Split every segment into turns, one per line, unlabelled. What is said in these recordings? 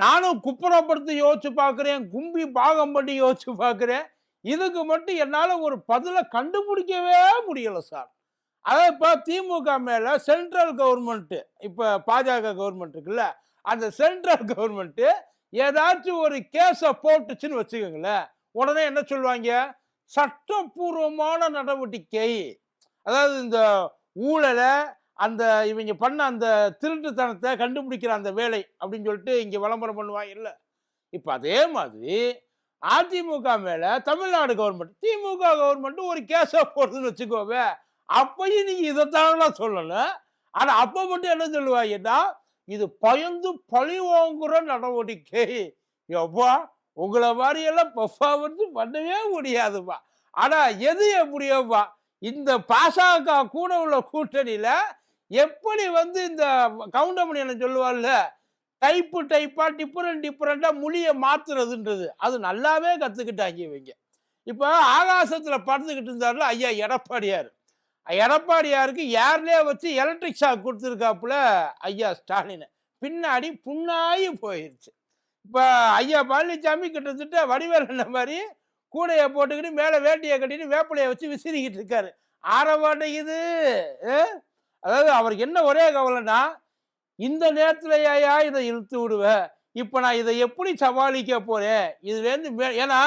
நானும் குப்புறப்படுத்தி யோசிச்சு பார்க்குறேன் கும்பி பாகம் பண்ணி யோசிச்சு பார்க்குறேன். இதுக்கு மட்டும் என்னால் ஒரு பதிலை கண்டுபிடிக்கவே முடியல சார் அதாவது இப்போ திமுக மேலே சென்ட்ரல் கவர்மெண்ட்டு இப்போ பாஜக கவர்மெண்ட் இருக்குல்ல அந்த சென்ட்ரல் கவர்மெண்ட்டு ஏதாச்சும் ஒரு கேஸை போட்டுச்சுன்னு வச்சுக்கோங்களேன் உடனே என்ன சொல்லுவாங்க? சட்டப்பூர்வமான நடவடிக்கை. அதாவது இந்த ஊழலை அந்த இவங்க பண்ண அந்த திருட்டுத்தனத்தை கண்டுபிடிக்கிற அந்த வேலை அப்படின்னு சொல்லிட்டு இங்கே விளம்பரம் பண்ணுவாங்க இல்லை. இப்போ அதே மாதிரி அதிமுக மேலே தமிழ்நாடு கவர்மெண்ட் திமுக கவர்மெண்ட் ஒரு கேஸை போடுறதுன்னு வச்சுக்கோவே அப்பயும் நீங்கள் இதைத்தானலாம் சொல்லணும். ஆனால் அப்போ மட்டும் என்ன சொல்லுவாங்கன்னா இது பயந்து பழி வாங்குகிற நடவடிக்கை. எப்பா உங்களை மாதிரியெல்லாம் பெர்ஃபார்மன்ஸ் பண்ணவே முடியாதுப்பா. ஆனால் எது எப்படியோப்பா இந்த பாசக கூட உள்ள கூட்டணியில் எப்படி வந்து இந்த கவுண்டமணி என்ன சொல்லுவாள்ல? டைப்பு டைப்பா டிஃப்ரெண்ட் டிஃப்ரெண்டா மொழியை மாத்துறதுன்றது. அது நல்லாவே கத்துக்கிட்டாங்க இவங்க. இப்போ ஆகாசத்துல பறந்துக்கிட்டு இருந்தாருல ஐயா எடப்பாடியார். எடப்பாடியாருக்கு யார்லேயே வச்சு எலக்ட்ரிக் ஷாக் கொடுத்துருக்காப்புல ஐயா ஸ்டாலின். பின்னாடி புண்ணாகி போயிருச்சு. இப்போ ஐயா பழனிசாமி கிட்டத்தட்ட வடிவேல் மாதிரி கூடையை போட்டுக்கிட்டு மேலே வேட்டியை கட்டிட்டு வேப்பிலையை வச்சு விசிறிக்கிட்டு இருக்காரு. ஆற மாட்டேங்குது அதாவது அவருக்கு என்ன ஒரே கவலைன்னா இந்த நேரத்துல ஏயா இதை இழுத்து விடுவ? இப்போ நான் இதை எப்படி சமாளிக்க போறேன்? இதுலேருந்து மே ஏன்னா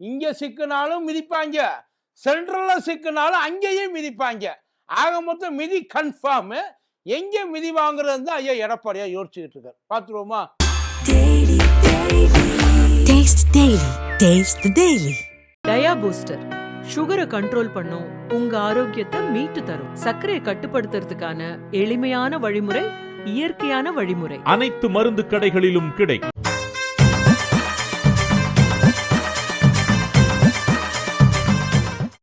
இங்கே சிக்கினாலும் மிதிப்பாங்க. சென்ட்ரல்ல சிக்கினாலும் அங்கேயும் மிதிப்பாங்க. ஆக மொத்தம் மிதி கன்ஃபார்ம் எங்க மிதி வாங்குறது தான் ஐயா எடப்பாடியா யோசிச்சுக்கிட்டு இருக்காரு. பார்த்துருவோமா?
Daily. Taste the Daily.
Dia booster சுகரை கண்ட்ரோல் பண்ணும் உங்க ஆரோக்கியத்தை மீட்டு தரும். சர்க்கரையை கட்டுப்படுத்துறதுக்கான எளிமையான வழிமுறை இயற்கையான வழிமுறை.
அனைத்து மருந்து கடைகளிலும் கிடைக்கும்.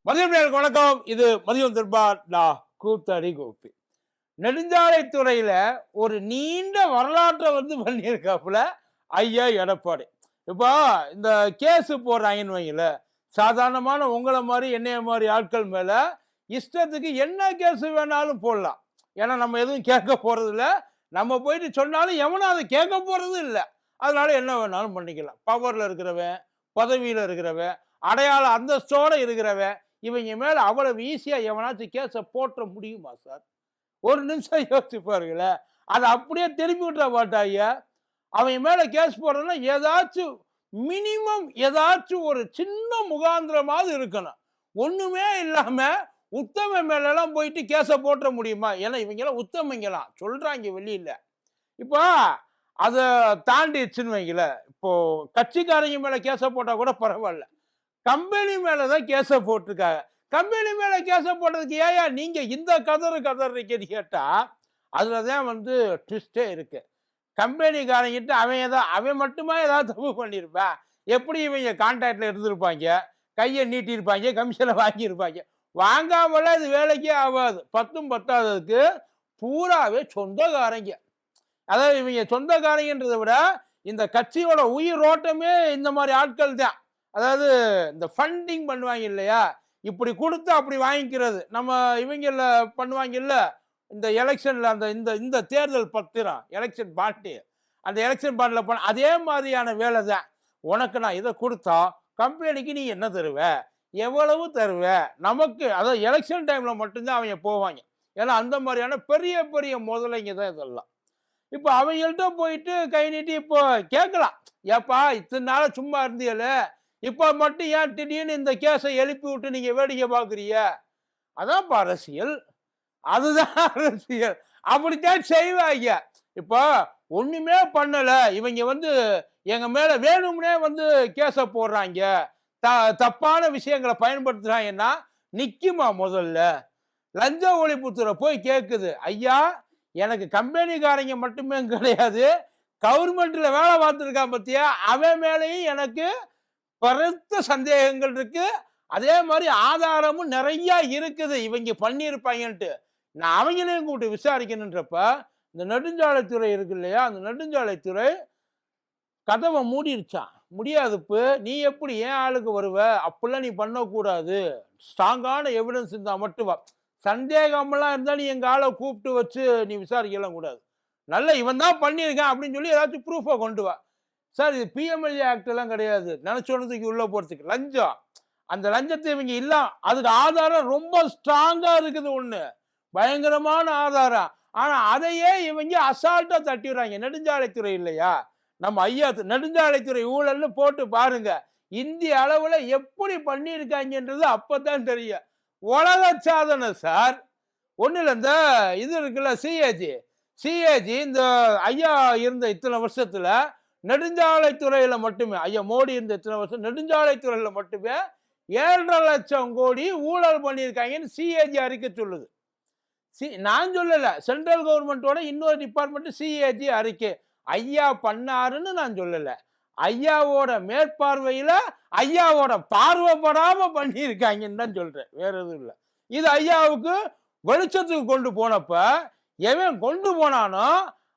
மதியம் வணக்கம். இது மதியம் திருபார் டா கூத்தடி கோப்பி நெடுஞ்சாலைத்துறையில ஒரு நீண்ட வரலாற்றை வந்து பண்ணியிருக்காப்புல ஐயா எடப்பாடி. இப்போ இந்த கேஸ் போடுறாங்கன்னு வைங்கள சாதாரணமான உங்களை மாதிரி என்னைய மாதிரி ஆட்கள் மேலே இஷ்டத்துக்கு என்ன கேஸ் வேணாலும் போடலாம். ஏன்னா நம்ம எதுவும் கேட்க போகிறதில்ல நம்ம போயிட்டு சொன்னாலும் எவனும் அதை கேட்க போகிறது இல்லை. அதனால என்ன வேணாலும் பண்ணிக்கலாம். பவரில் இருக்கிறவன் பதவியில் இருக்கிறவன் அடையாள அந்தஸ்தோடு இருக்கிறவன் இவங்க மேலே அவ்வளவு ஈஸியாக எவனாச்சும் கேஸை போட்ட முடியுமா சார்? ஒரு நிமிஷம் யோசிச்சு பாருங்களேன். அதை அப்படியே திருப்பி விட்டுற மாட்டாங்க அவங்க மேலே கேஸ் போடுறதுன்னா ஏதாச்சும் மினிமம் ஏதாச்சும் ஒரு சின்ன முகாந்திரமாவது இருக்கணும். ஒன்றுமே இல்லாமல் உத்தம மேலெல்லாம் போயிட்டு கேஸை போட்ட முடியுமா? ஏன்னா இவங்கெல்லாம் உத்தமங்களாம் சொல்கிறாங்க வெளியில். இப்போ அதை தாண்டிச்சுன்னு வைங்கள இப்போ கட்சிக்காரங்க மேலே கேஸை போட்டால் கூட பரவாயில்ல. கம்பெனி மேலே தான் கேஸை போட்டிருக்காங்க. கம்பெனி மேலே கேஸை போட்டதுக்கு ஏயா நீங்கள் இந்த கதறு கேட்டால் அதில் தான் வந்து ட்விஸ்டே இருக்குது கம்பெனிக்காரங்கிட்ட அவன் ஏதோ அவன் மட்டுமா ஏதாவது தப்பு பண்ணியிருப்பான் எப்படி இவங்க கான்டாக்ட்ல இருந்திருப்பாங்க? கையை நீட்டியிருப்பாங்க கமிஷனை வாங்கியிருப்பாங்க. வாங்காமலாம் இது வேலைக்கே ஆகாது. பத்தும் பத்தாததுக்கு பூராவே சொந்தக்காரங்க. அதாவது இவங்க சொந்தக்காரங்கன்றதை விட இந்த கட்சியோட உயிரோட்டமே இந்த மாதிரி ஆட்கள் தான். அதாவது இந்த ஃபண்டிங் பண்ணுவாங்க இல்லையா? இப்படி கொடுத்து அப்படி வாங்கிக்கிறது. நம்ம இவங்கள பண்ணுவாங்க இல்லை இந்த எலெக்ஷனில் அந்த இந்த இந்த தேர்தல் பத்திரம் எலெக்ஷன் பாட்டு அந்த எலெக்ஷன் பாட்டில் போன அதே மாதிரியான வேலை தான். உனக்கு நான் இதை கொடுத்தா கம்பெனிக்கு நீ என்ன தருவ? எவ்வளவு தருவ? நமக்கு அதாவது எலெக்ஷன் டைமில் மட்டும்தான் அவங்க போவாங்க. ஏன்னா அந்த மாதிரியான பெரிய பெரிய முதலைங்க தான் இதெல்லாம். இப்போ அவங்கள்ட்ட போயிட்டு கை நீட்டி இப்போ கேட்கலாம். ஏப்பா இத்தனை நாள் சும்மா இருந்தீல இப்போ மட்டும் ஏன் திடீர்னு இந்த கேஸை எழுப்பி விட்டு நீங்கள் வேடிக்கை பார்க்குறீங்க? அதான்ப்பா அரசியல். அதுதான் அரசியல். அப்படித்தான் செய்வாங்க. இப்போ ஒண்ணுமே பண்ணல. இவங்க வந்து எங்க மேல வேணும்னே வந்து கேஸை போடுறாங்க. த தப்பான விஷயங்களை பயன்படுத்துறாங்கன்னா நிக்குமா முதல்ல? லஞ்ச ஒழிப்புத்துறை போய் கேட்குது ஐயா எனக்கு கம்பெனிக்காரங்க மட்டுமே கிடையாது. கவர்மெண்ட்ல வேலை பார்த்துருக்கான் பத்தியா? அவன் மேலேயும் எனக்கு பருத்த சந்தேகங்கள் இருக்கு. அதே மாதிரி ஆதாரமும் நிறைய இருக்குது. இவங்க பண்ணியிருப்பாங்கன்ட்டு. நான் அவங்களையும் கூப்பிட்டு விசாரிக்கணுன்றப்ப இந்த நெடுஞ்சாலைத்துறை இருக்கு இல்லையா? அந்த நெடுஞ்சாலைத்துறை கதவை மூடிருச்சான் முடியாதுப்பு நீ எப்படி ஏன் ஆளுக்கு வருவ? அப்படிலாம் நீ பண்ணக்கூடாது. ஸ்ட்ராங்கான எவிடன்ஸ் இருந்தால் மட்டும் வா. சந்தேகமெல்லாம் இருந்தால் நீ எங்கள் ஆளை கூப்பிட்டு வச்சு நீ விசாரிக்கலாம் கூடாது. நல்ல இவன் தான் பண்ணியிருக்கேன் அப்படின்னு சொல்லி ஏதாச்சும் ப்ரூஃபை கொண்டு வா. சார் இது பிஎம்எல்ஏ ஆக்டெல்லாம் கிடையாது. நினச்சோன்னதுக்கு உள்ளே போகிறதுக்கு லஞ்சம். அந்த லஞ்சத்தை இவங்க இல்லை. அதுக்கு ஆதாரம் ரொம்ப ஸ்ட்ராங்காக இருக்குது ஒன்று பயங்கரமான ஆதாரம் ஆனால் அதையே இவங்க அசால்ட்டாக தட்டிடுறாங்க. நெடுஞ்சாலைத்துறை இல்லையா? நம்ம ஐயா நெடுஞ்சாலைத்துறை ஊழல்னு போட்டு பாருங்க. இந்திய அளவில் எப்படி பண்ணியிருக்காங்கன்றது அப்போ தான் தெரியும். உலக சாதனை சார். ஒன்றும் இல்லை இந்த இது இருக்குல்ல சிஏஜி. சிஏஜி இந்த ஐயா இருந்த இத்தனை வருஷத்தில் நெடுஞ்சாலைத்துறையில் மட்டுமே ஐயா மோடி இருந்த இத்தனை வருஷம் நெடுஞ்சாலைத்துறையில் மட்டுமே ஏழரை லட்சம் கோடி ஊழல் பண்ணியிருக்காங்கன்னு சிஏஜி அறிக்கை சொல்லுது. சி நான் சொல்லலை. சென்ட்ரல் கவர்மெண்ட்டோட இன்னொரு டிபார்ட்மெண்ட் சிஏஜி அறிக்கை. ஐயா பண்ணாருன்னு நான் சொல்லலை. ஐயாவோட மேற்பார்வையில் ஐயாவோட பார்வைப்படாமல் பண்ணியிருக்காங்கன்னு தான் சொல்கிறேன் வேற எதுவும் இல்லை. இது ஐயாவுக்கு வெளிச்சத்துக்கு கொண்டு போனப்ப எவன் கொண்டு போனானோ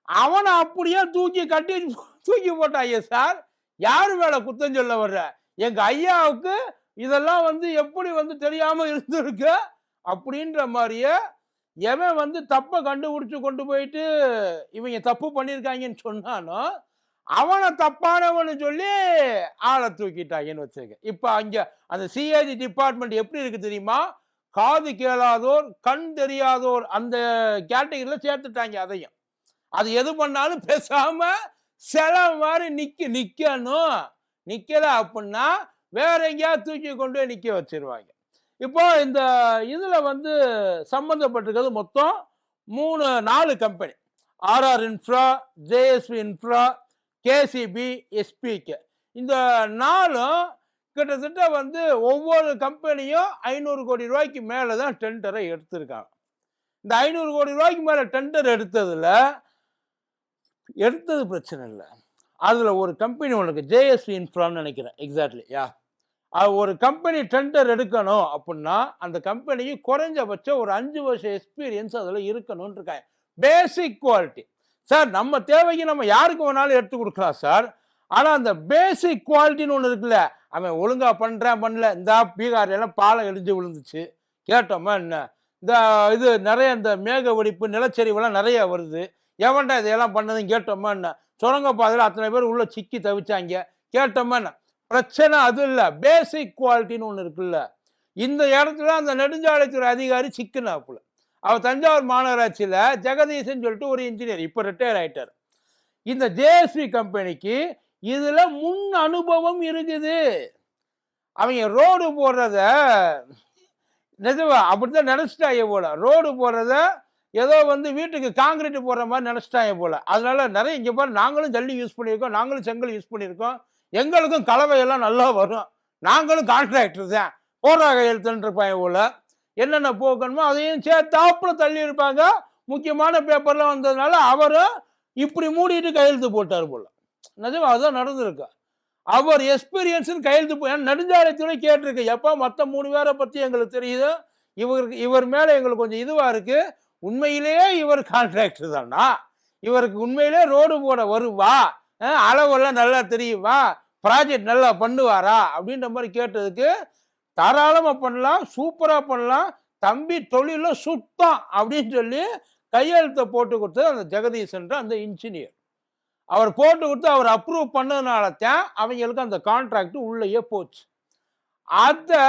அவனை அப்படியே தூக்கி கட்டி தூக்கி போட்டாங்க சார் யார் மேலே குத்தம் சொல்ல வர்ற? எங்கள் ஐயாவுக்கு இதெல்லாம் வந்து எப்படி வந்து தெரியாமல் இருந்திருக்கு அப்படின்ற மாதிரியே எவன் வந்து தப்பை கண்டுபிடிச்சு கொண்டு போயிட்டு இவங்க தப்பு பண்ணியிருக்காங்கன்னு சொன்னானோ அவனை தப்பானவன்னு சொல்லி ஆளை தூக்கிட்டாங்கன்னு வச்சுக்க இப்போ அங்கே அந்த சிஐடி டிபார்ட்மெண்ட் எப்படி இருக்குது தெரியுமா? காது கேளாதோர் கண் தெரியாதோர் அந்த கேட்டகரியில் சேர்த்துட்டாங்க அதையும். அது எது பண்ணாலும் பேசாமல் சில மாதிரி நிற்க நிற்கணும் நிற்கலை அப்படின்னா வேற எங்கேயாவது தூக்கி கொண்டு போய் நிற்க வச்சிருவாங்க. இப்போ இந்த இதில் வந்து சம்மந்தப்பட்டிருக்கிறது மொத்தம் மூணு நாலு company RR infra JSP infra KCP SPK இந்த நாலும் கிட்டத்தட்ட வந்து ஒவ்வொரு கம்பெனியும் ஐநூறு கோடி ரூபாய்க்கு மேலே தான் டெண்டரை எடுத்திருக்காங்க. இந்த ஐநூறு கோடி ரூபாய்க்கு மேலே டெண்டர் எடுத்ததில் எடுத்தது பிரச்சனை இல்லை. அதில் ஒரு கம்பெனி உனக்கு ஜேஎஸ்பி இன்ஃப்ரான்னு நினைக்கிறேன். எக்ஸாக்ட்லி யா ஒரு கம்பெனி டெண்டர் எடுக்கணும் அப்படின்னா அந்த கம்பெனிக்கு குறைஞ்சபட்சம் ஒரு அஞ்சு வருஷம் எக்ஸ்பீரியன்ஸ் அதில் இருக்கணும்னு இருக்காங்க பேசிக் குவாலிட்டி சார் நம்ம தேவைக்கு நம்ம யாருக்கு வேணாலும் எடுத்து கொடுக்கலாம் சார் ஆனால் அந்த பேசிக் குவாலிட்டின்னு ஒன்று இருக்குல்ல அவன் ஒழுங்காக பண்ணுறான் பண்ணல இந்த பீகார் எல்லாம் பாலம் இடிஞ்சு விழுந்துச்சு. கேட்டோமா என்ன? இந்த இது நிறைய இந்த மேக வெடிப்பு நிலச்சரிவுலாம் நிறைய வருது. எவன்டா இதையெல்லாம் பண்ணதுன்னு கேட்டோமா என்ன? சுரங்க பாதையில் அத்தனை பேர் உள்ள சிக்கி தவிச்சாங்க. கேட்டோமா என்ன? பிரச்சனை அது இல்லை. பேசிக் குவாலிட்டின்னு ஒன்று இருக்குல்ல. இந்த இடத்துல அந்த நெடுஞ்சாலைத்துறை அதிகாரி சிக்கினாப்புல. அவர் தஞ்சாவூர் மாநகராட்சியில் ஜெகதீசன் சொல்லிட்டு ஒரு இன்ஜினியர் இப்போ ரிட்டையர் ஆகிட்டார் இந்த ஜேஎஸ்வி கம்பெனிக்கு இதில் முன் அனுபவம் இருக்குது அவங்க ரோடு போடுறத நிஜமா அப்படித்தான் நினச்சிட்டாங்க போல. ரோடு போடுறத ஏதோ வந்து வீட்டுக்கு காங்கிரீட் போடுற மாதிரி நினச்சிட்டாங்க போல. அதனால நிறைய இங்கே பாரு நாங்களும் ஜல்லி யூஸ் பண்ணியிருக்கோம் நாங்களும் செங்கல் யூஸ் பண்ணியிருக்கோம். எங்களுக்கும் கலவையெல்லாம் நல்லா வரும். நாங்களும் கான்ட்ராக்டர் தான். போடுறா பையன் போல. என்னென்ன போக்கணுமோ அதையும் சேர்த்தாப்புல தள்ளி இருப்பாங்க. முக்கியமான பேப்பர்லாம் வந்ததுனால அவரும் இப்படி மூடிட்டு கையெழுத்து போட்டார் போல. நிஜமா அதுதான் நடந்திருக்கு. அவர் எக்ஸ்பீரியன்ஸ்னு கையெழுத்து போய் நெடுஞ்சாலைத்துறை கேட்டிருக்கு. எப்போ மற்ற மூணு பேரை பற்றி எங்களுக்கு தெரியுது. இவருக்கு இவர் மேலே எங்களுக்கு கொஞ்சம் இதுவாக இருக்குது உண்மையிலேயே இவர் கான்ட்ராக்டர் தானா? இவருக்கு உண்மையிலே ரோடு போட வருவா? அளவெல்லாம் நல்லா தெரியுமா? ப்ராஜெக்ட் நல்லா பண்ணுவாரா அப்படின்ற மாதிரி கேட்டதுக்கு தாராளமாக பண்ணலாம் சூப்பராக பண்ணலாம் தம்பி தொழிலில் சுத்தம் அப்படின்னு சொல்லி கையெழுத்தை போட்டு கொடுத்தது அந்த ஜெகதீஷன்ற அந்த இன்ஜினியர் அவர் போட்டு கொடுத்து அவர் அப்ரூவ் பண்ணதுனால தான் அவங்களுக்கு அந்த கான்ட்ராக்ட் உள்ளேயே போச்சு. அதை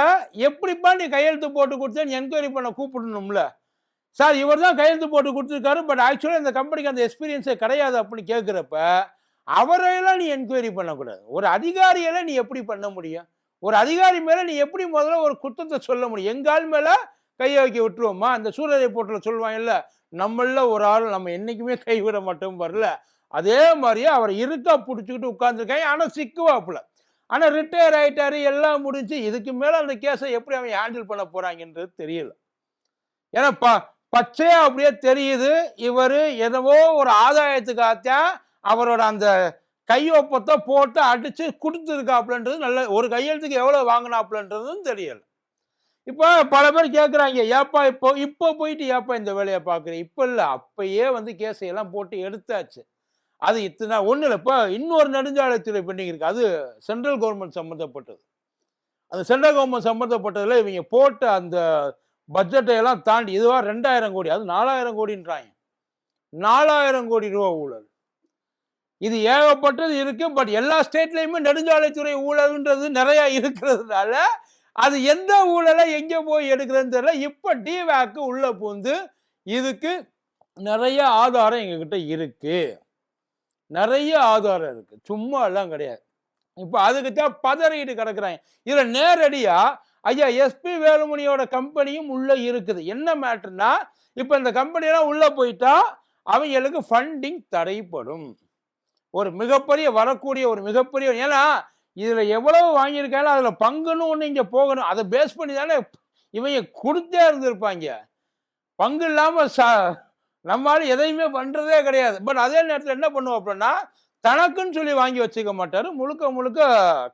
எப்படிப்பா நீ கையெழுத்து போட்டு கொடுத்தேன்னு என்கொயரி பண்ண கூப்பிடணும்ல? சார் இவர் தான் கையெழுத்து போட்டு கொடுத்துருக்காரு பட் ஆக்சுவலாக இந்த கம்பெனிக்கு அந்த எக்ஸ்பீரியன்ஸே கிடையாது அப்படின்னு கேட்குறப்ப அவரையெல்லாம் நீ என்கொயரி பண்ணக்கூடாது. ஒரு அதிகாரியெல்லாம் நீ எப்படி பண்ண முடியும்? ஒரு அதிகாரி மேலே நீ எப்படி முதல்ல ஒரு குற்றத்தை சொல்ல முடியும்? எங்கால் மேலே கையை வைக்க விட்டுருவோமா? அந்த சூழலை போட்டில் சொல்லுவாங்கல்ல நம்மள ஒரு ஆள் நம்ம என்றைக்குமே கைவிட மாட்டோம் வரல அதே மாதிரியே அவர் இருக்கா பிடிச்சிக்கிட்டு உட்காந்துருக்காங்க ஆனால் சிக்குவாப்புல. ஆனால் ரிட்டையர் ஆகிட்டாரு எல்லாம் முடிஞ்சு இதுக்கு மேலே அந்த கேஸை எப்படி அவன் ஹேண்டில் பண்ண போகிறாங்கன்றது தெரியல. ஏன்னா ப பச்சையாக அப்படியே தெரியுது. இவர் எதவோ ஒரு ஆதாயத்துக்காகத்தான் அவரோட அந்த கையொப்பத்தை போட்டு அடித்து கொடுத்துருக்காப்புலன்றது நல்ல ஒரு கையெழுத்துக்கு எவ்வளோ வாங்கினாப்புலன்றதும் தெரியல. இப்போ பல பேர் கேட்குறாங்க ஏப்பா இப்போ இப்போ போயிட்டு ஏப்பா இந்த வேலையை பார்க்குறேன் இப்போ இல்லை அப்பயே வந்து கேஸையெல்லாம் போட்டு எடுத்தாச்சு. அது இத்தனை ஒன்றும் இல்லை இப்போ இன்னொரு நெடுஞ்சாலைத்துறை பெண்டிங் இருக்குது அது சென்ட்ரல் கவர்மெண்ட் சம்மந்தப்பட்டது. அந்த சென்ட்ரல் கவர்மெண்ட் சம்மந்தப்பட்டதில் இவங்க போட்ட அந்த பட்ஜெட்டை எல்லாம் தாண்டி இதுவாக ரெண்டாயிரம் கோடி அது நாலாயிரம் கோடின்றாங்க. நாலாயிரம் கோடி ரூபா ஊழல். இது ஏகப்பட்டது இருக்கு பட் எல்லா ஸ்டேட்லையுமே நெடுஞ்சாலைத்துறை ஊழல்ன்றது நிறைய இருக்கிறதுனால அது எந்த ஊழலை எங்கே போய் எடுக்கிறதுன்னு தெரியல. இப்போ டிவேக்கு உள்ளே பூந்து இதுக்கு நிறைய ஆதாரம் எங்ககிட்ட இருக்கு. நிறைய ஆதாரம் இருக்கு. சும்மா எல்லாம் கிடையாது. இப்போ அதுக்கு தான் பதறிட்டு கிடக்குறாங்க. இதில் நேரடியாக ஐயா எஸ்பி வேலுமணியோட கம்பெனியும் உள்ளே இருக்குது. என்ன மேட்ருன்னா இப்போ இந்த கம்பெனியெல்லாம் உள்ளே போயிட்டா அவங்களுக்கு ஃபண்டிங் தடைப்படும். ஒரு மிகப்பெரிய வரக்கூடிய ஒரு மிகப்பெரிய ஏன்னா இதில் எவ்வளவு வாங்கியிருக்காங்க அதில் பங்குன்னு ஒன்று இங்கே போகணும். அதை பேஸ் பண்ணி தானே இவங்க கொடுத்தே இருந்திருப்பாங்க. பங்கு இல்லாமல் ச நம்மளால எதையுமே பண்ணுறதே கிடையாது. பட் அதே நேரத்தில் என்ன பண்ணுவோம் அப்படின்னா தனக்குன்னு சொல்லி வாங்கி வச்சுக்க மாட்டார். முழுக்க முழுக்க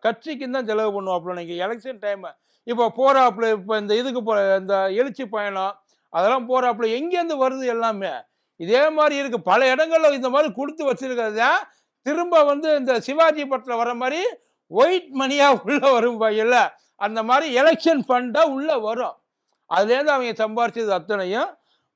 கட்சிக்கு தான் செலவு பண்ணுவாப்புல நீங்கள் எலெக்ஷன் டைமு இப்போ போகிறாப்புல இப்போ இந்த இதுக்கு போ இந்த எழுச்சி பயணம் அதெல்லாம் போகிறாப்புல எங்கேருந்து வருது எல்லாமே? இதே மாதிரி இருக்குது பல இடங்களில் இந்த மாதிரி கொடுத்து வச்சுருக்கிறது தான் திரும்ப வந்து இந்த சிவாஜி படத்தில் வர மாதிரி ஒயிட் மணியாக உள்ளே வரும் வகையில் அந்த மாதிரி எலெக்ஷன் ஃபண்டாக உள்ளே வரும். அதுலேருந்து அவங்க சம்பாரிச்சது அத்தனையும்.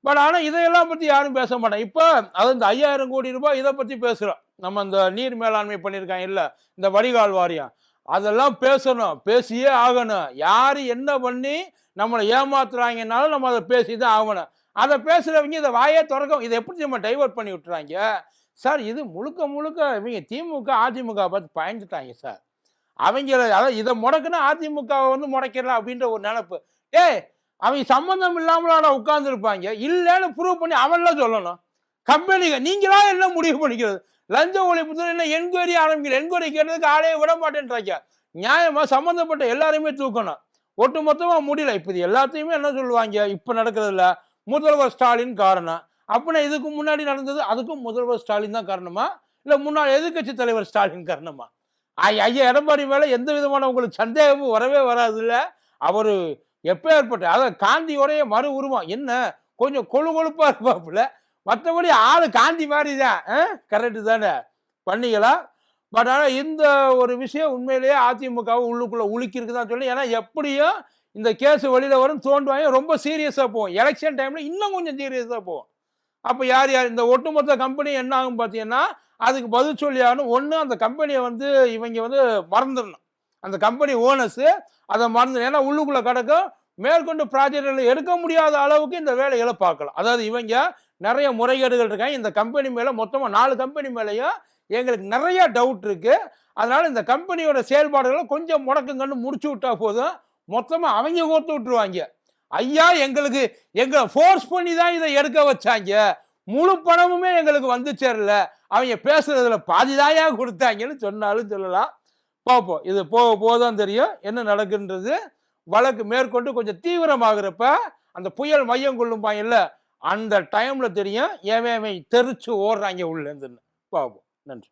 பட் ஆனால் இதையெல்லாம் பற்றி யாரும் பேச மாட்டாங்க. இப்போ அது இந்த ஐயாயிரம் கோடி ரூபாய் இதை பற்றி பேசுகிறோம் நம்ம இந்த நீர் மேலாண்மை பண்ணியிருக்காங்க இல்லை இந்த வடிகால் வாரியம். அதெல்லாம் பேசணும் பேசியே ஆகணும். யார் என்ன பண்ணி நம்மளை ஏமாத்துறாங்கனாலும் நம்ம அதை பேசி தான் ஆகணும். அதை பேசுகிறவங்க இதை வாயே திறக்கும். இதை எப்படி நம்ம டைவர்ட் பண்ணி விட்டுறாங்க? சார் இது முழுக்க முழுக்க இவங்க திமுக அதிமுக பார்த்து பயந்துட்டாங்க சார். அவங்கள அதாவது இதை முடக்குனா அதிமுகவை வந்து முடக்கிடலாம் அப்படின்ற ஒரு நினப்பு. ஏ அவங்க சம்மந்தம் இல்லாமலான உட்கார்ந்துருப்பாங்க. இல்லைன்னு ப்ரூவ் பண்ணி அவன்லாம் சொல்லணும். கம்பெனிங்க நீங்களா என்ன முடிவு பண்ணிக்கிறது? லஞ்ச ஒழிப்புத்துறை என்ன என்கொயரி ஆரம்பிக்கிற என்கொயரி கேட்டதுக்கு ஆளையே விட மாட்டேன்றாங்க. நியாயமாக சம்மந்தப்பட்ட எல்லாரையுமே தூக்கணும். ஒட்டு மொத்தமாக முடியல. இப்போ இது எல்லாத்தையுமே என்ன சொல்லுவாங்க? இப்போ நடக்கிறதுல முதல்வர் ஸ்டாலின் காரணம். அப்படின்னா இதுக்கு முன்னாடி நடந்தது அதுக்கும் முதல்வர் ஸ்டாலின் தான் காரணமா? இல்லை முன்னாள் எதிர்கட்சி தலைவர் ஸ்டாலின் காரணமா? ஐ- ஐயா எடப்பாடி மேலே எந்த விதமான உங்களுக்கு சந்தேகமும் வரவே வராது இல்லை அவர் எப்போ ஏற்பட்ட அதாவது காந்தியோடைய மறு உருவம். என்ன? கொஞ்சம் கொழு கொழுப்பாக இருப்பாப்புல. மற்றபடி ஆள் காந்தி மாதிரி தான் கரெக்டு தானே? பண்ணிக்கலாம் பட் ஆனால் இந்த ஒரு விஷயம் உண்மையிலேயே அதிமுகவை உள்ளுக்குள்ளே உலுக்கிருக்கு தான் சொல்லி ஏன்னா எப்படியும் இந்த கேஸ் வெளியில் வரும் தோண்டுவாங்க ரொம்ப சீரியஸாக போவோம் எலெக்ஷன் டைமில் இன்னும் கொஞ்சம் சீரியஸாக போவோம் அப்போ யார் யார் இந்த ஒட்டுமொத்த கம்பெனி என்ன ஆகும் பார்த்தீங்கன்னா அதுக்கு பதில் சொல்லி ஆகணும். ஒன்று அந்த கம்பெனியை வந்து இவங்க வந்து மறந்துடணும். அந்த கம்பெனி ஓனர்ஸு அதை மறந்து ஏன்னா உள்ளுக்குள்ளே கிடக்கும். மேற்கொண்டு ப்ராஜெக்டில் எடுக்க முடியாத அளவுக்கு இந்த வேலைகளை பார்க்கலாம். அதாவது இவங்க நிறைய முறைகேடுகள் இருக்காங்க. இந்த கம்பெனி மேலே மொத்தமாக நாலு கம்பெனி மேலேயும் எங்களுக்கு நிறைய டவுட் இருக்குது அதனால் இந்த கம்பெனியோட செயல்பாடுகளை கொஞ்சம் முடக்குங்கன்னு முடிச்சு விட்டா போதும். மொத்தமாக அவங்க கோர்த்து விட்டுருவாங்க. ஐயா எங்களுக்கு எங்க ஃபோர்ஸ் பண்ணி தான் இதை எடுக்க வச்சாங்க. முழு பணமுமே எங்களுக்கு வந்து சேரல. அவங்க பேசுறதுல பாதிதாயா கொடுத்தாங்கன்னு சொன்னாலும் சொல்லலாம். பார்ப்போம். இது போக போக தான் தெரியும் என்ன நடக்குன்றது. வழக்கு மேற்கொண்டு கொஞ்சம் தீவிரமாகிறப்ப அந்த புயல் மையம் கொள்ளும்பாங்கல்ல அந்த டைம்ல தெரியும் ஏன் தெரிச்சு ஓடுறாங்க உள்ளேருந்து பார்ப்போம். நன்றி.